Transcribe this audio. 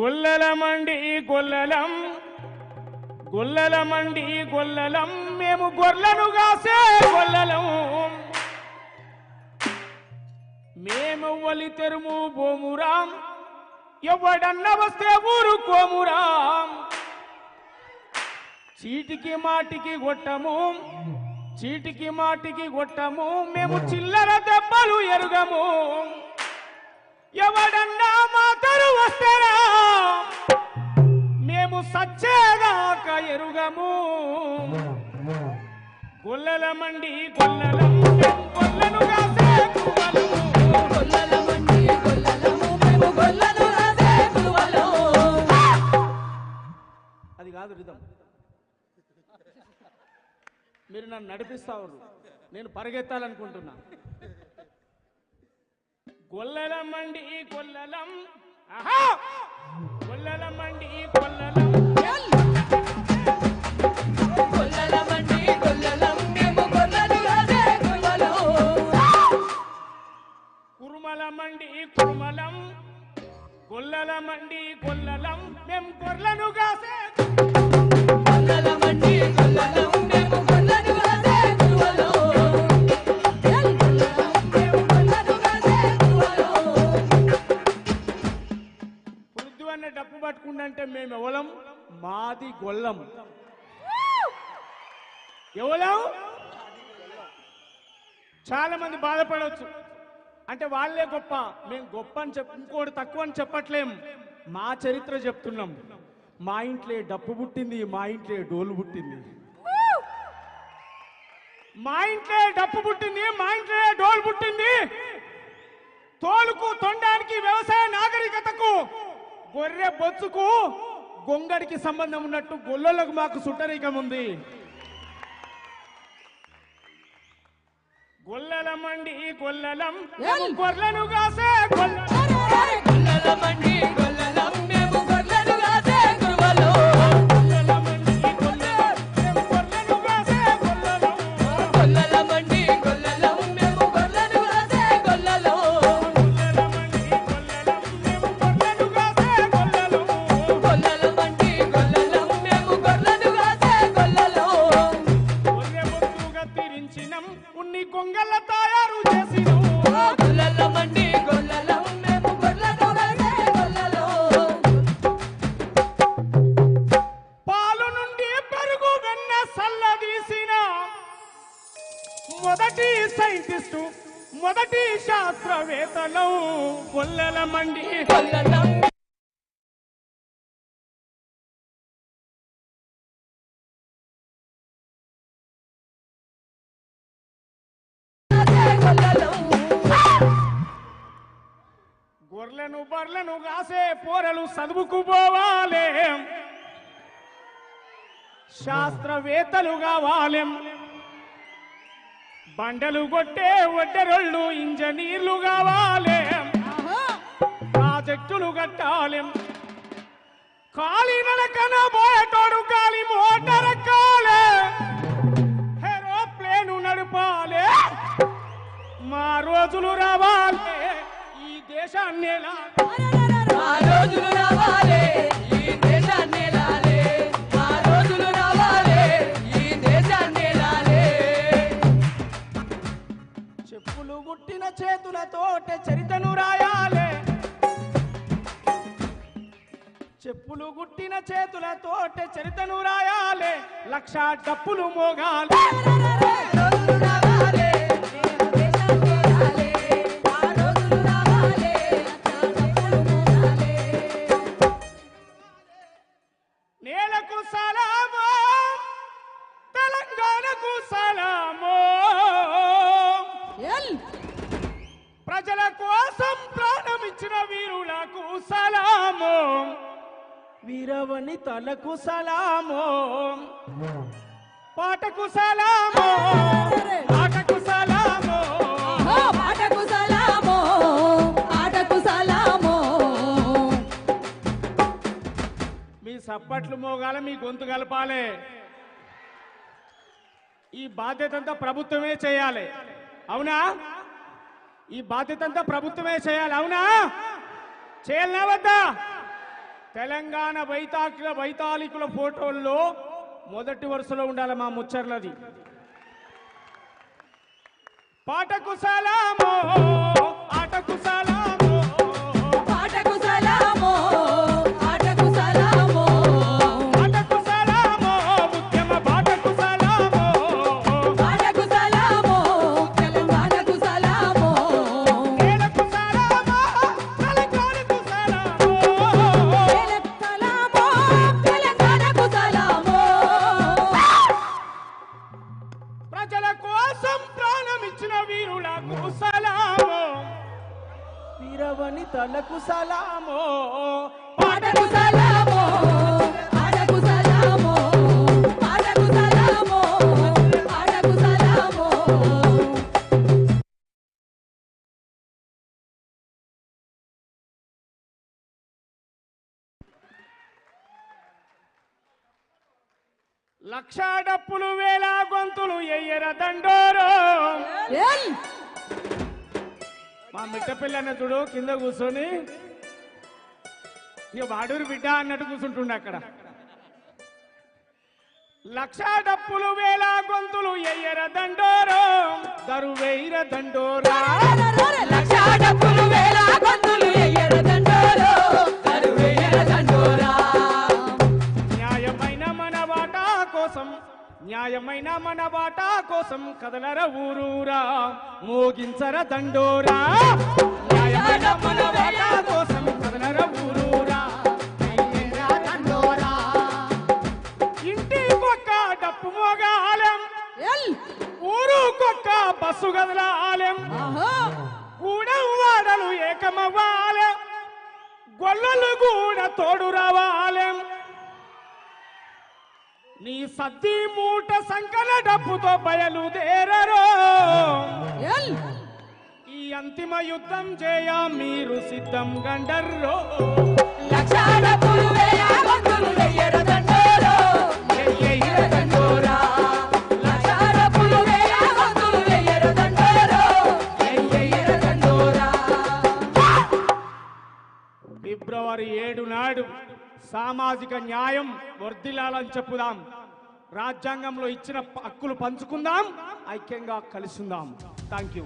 గొల్లలమండి గొల్లలం గొల్లలమండి గొల్లలం మేము గొర్రెలను కాసే గొల్లలం. మేము ఒలి తెరుము బోమురాం ఎవడన్న వస్తే ఊరు కోమురాం. చీటికి మాటికి కొట్టము చీటికి మాటికి కొట్టము మేము చిల్లర దెబ్బలు ఎరుగము. ఎవడన్నా గొల్లలం గొల్లను కాసే గొల్లలము మేము అది కాదు రిధం. మీరు నన్ను నడిపిస్తావు నేను పరిగెత్తాలనుకుంటున్నా. గొల్లలమండి గొల్లలం ఆహా! గొల్లలమండి గొల్లలం కురుమలమండి కురుమలం గొల్లలమండి గొల్లలం. మేము గొర్రెలను కాసే గొల్లలమండి గొల్లలం. మేము గొల్లను రాసే గురువలో పురుద్దు అన్న డప్పు పట్టుకుండంటే మేము ఎవలం? మాది గొల్లం. ఎవలం? చాలా మంది బాధపడవచ్చు అంటే వాళ్ళే గొప్ప. మేము గొప్ప అని చెప్ ఇంకోటి తక్కువ అని చెప్పట్లేం. మా చరిత్ర చెప్తున్నాం. మా ఇంట్లో డప్పు పుట్టింది మా ఇంట్లో డోలు పుట్టింది. మా ఇంట్లో డప్పు పుట్టింది మా ఇంట్లో డోలు పుట్టింది. తోలుకు తొండానికి వ్యవసాయ నాగరికతకు గొర్రె బొచ్చుకు గొంగడికి సంబంధం ఉన్నట్టు గొల్లలకు మాకు సుట్టరికం ఉంది. గొల్లలమండి గొల్లలం మేము గొర్రెలను కాసే గొల్లలం. ఉన్ని కొంగల తయారు చేసినం. గొల్లలం మేము రాసే గొల్లలో. పాలు నుండి పెరుగు వెన్న సల్లదీసిన మొదటి సైంటిస్టు మొదటి శాస్త్రవేత్తలు. గొల్లల మండి గొల్లలం గొర్రెలను. బర్రెలను కాసే పోరలు చదువుకు పోవాలి శాస్త్రవేత్తలు కావాలి. బండలు కొట్టే ఒడ్డెరొళ్ళు ఇంజనీర్లు కావాలి. ప్రాజెక్టులు కట్టాలి. కాలి నడకన పోయేటోడు కాలి మోటార్ ఎక్కాలి. రోజులు రావాలి ఈ దేశాన్ని రోజులు రావాలే ఈ దేశాన్ని లాలే. ఆ రోజులు రావాలే ఈ దేశాన్ని లాలే. చెప్పులు గుట్టిన చేతులతోటే చరితను రాయాలి. చెప్పులు గుట్టిన చేతులతోటే చరితను రాయాలి. లక్ష డప్పులు మోగాలి. సలామో. ప్రజల కోసం ప్రాణమిచ్చిన వీరులకు సలామో. వీరవని తలకు సలామో. పాటకు సలామో. పాటకు సలామో. పాటకు సలామో. మీ సప్పట్లు మోగాల మీ గొంతు కలపాలి. ఈ బాధ్యత అంతా ప్రభుత్వమే చేయాలి. అవునా? ఈ బాధ్యత అంతా ప్రభుత్వమే చేయాలి. అవునా? చేయాలనా వద్దా? తెలంగాణ వైతాకుల వైతాళికుల ఫోటోల్లో మొదటి వరుసలో ఉండాలి మా ముచ్చర్లది. పాటకు సలామో ఆటకు సలామో. లక్షా డప్పులు వేల గొంతులు ఎయ్యర దండోరో. మా మిట్ట పిల్లన్న చూడు కింద కూర్చొని ఇక వాడూరు బిడ్డ అన్నట్టు కూర్చుంటుండే అక్కడ. లక్షా డప్పులు వేల గొంతులు ఎయ్యర దండోరో. దరువేయిర దండోరా. లక్ష డబ్బులు వేల గొంతులు న్యాయమైన మన వాటా కోసం కదలర ఊరూరా మోగించర దండోరా. న్యాయమైన మన వాటా కోసం కదలర ఊరూరా ఎయ్యర దండోరా. ఇంటి కొక్క డప్పు మోగ ఆలెం ఎల్. ఊరు కొక్క బస్సు గదల ఆలెం ఆహా. కూడం వాడలు ఏకమవ్వాలెం. గొల్లలు కూడా తోడు రావాలెం. నీ సద్ది మూట సంకల డబ్బుతో బయలుదేరరో. ఈ అంతిమ యుద్ధం చేయ మీరు సిద్ధం గండర్రో. ఫిబ్రవరి ఏడు నాడు సామాజిక న్యాయం వర్ధిల్లాలని చెప్పుదాం. రాజ్యాంగంలో ఇచ్చిన హక్కులు పంచుకుందాం ఐక్యంగా కలిసిందాం థ్యాంక్ యూ